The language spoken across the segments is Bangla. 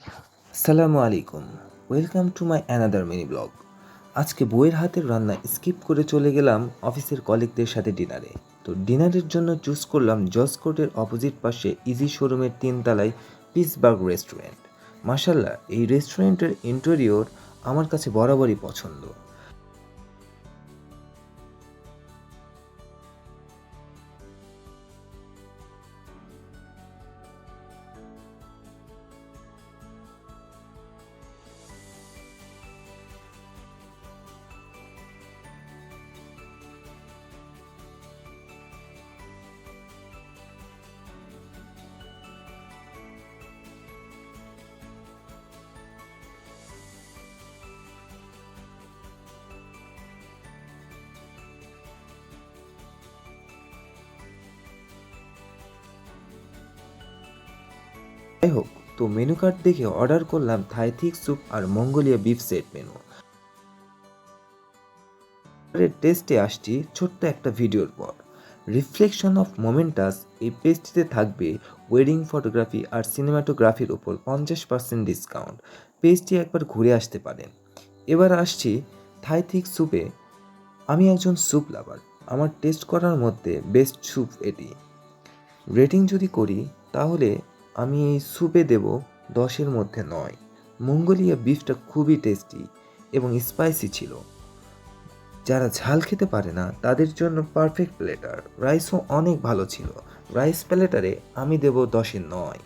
আসসালামু আলাইকুম। Welcome to my another mini blog আজকে বইয়ের হাতের রান্না স্কিপ করে চলে গেলাম অফিসের কলিগদের সাথে ডিনারে তো ডিনারের জন্য চুজ করলাম জসকোটের অপোজিট পাশে ইজি শোরুমের তিনতলায় পিসবার্গ রেস্টুরেন্ট মাসাল্লাহ এই রেস্টুরেন্টের ইন্টেরিয়র আমার কাছে বরাবরই পছন্দ। যাই হোক, তো মেনু কার্ড দেখে অর্ডার করলাম থাইথিক স্যুপ আর মঙ্গোলিয়া বিফ সেট মেনু টেস্টে আসছি ছোট্ট একটা ভিডিওর পর। রিফ্লেকশন অফ মোমেন্টাস এই পেজটিতে থাকবে ওয়েডিং ফটোগ্রাফি আর সিনেমাটোগ্রাফির ওপর পঞ্চাশ পার্সেন্ট ডিসকাউন্ট পেজটি একবার ঘুরে আসতে পারেন। এবার আসছি থাইথিক স্যুপে আমি একজন স্যুপ লাভার আমার টেস্ট করার মধ্যে বেস্ট স্যুপ এটি। রেটিং যদি করি, তাহলে আমি এই স্যুপে দেব দশের মধ্যে নয়। মঙ্গোলিয়া বিফটা খুবই টেস্টি এবং স্পাইসি ছিল। যারা ঝাল খেতে পারে না, তাদের জন্য পারফেক্ট প্লেটার রাইসও অনেক ভালো ছিল। রাইস প্লেটারে আমি দেব দশের নয়।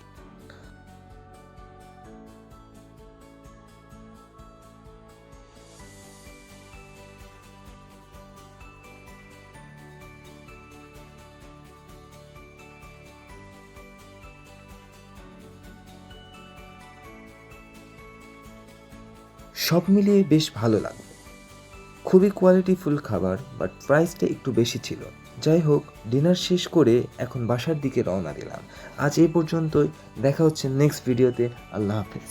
সব মিলিয়ে বেশ ভালো লাগল। খুবই কোয়ালিটিফুল খাবার বাট প্রাইসটা একটু বেশি ছিল। যাই হোক ডিনার শেষ করে এখন বাসার দিকে রওনা দিলাম। আজ এই পর্যন্তই। দেখা হচ্ছে নেক্সট ভিডিওতে আল্লাহ হাফেজ।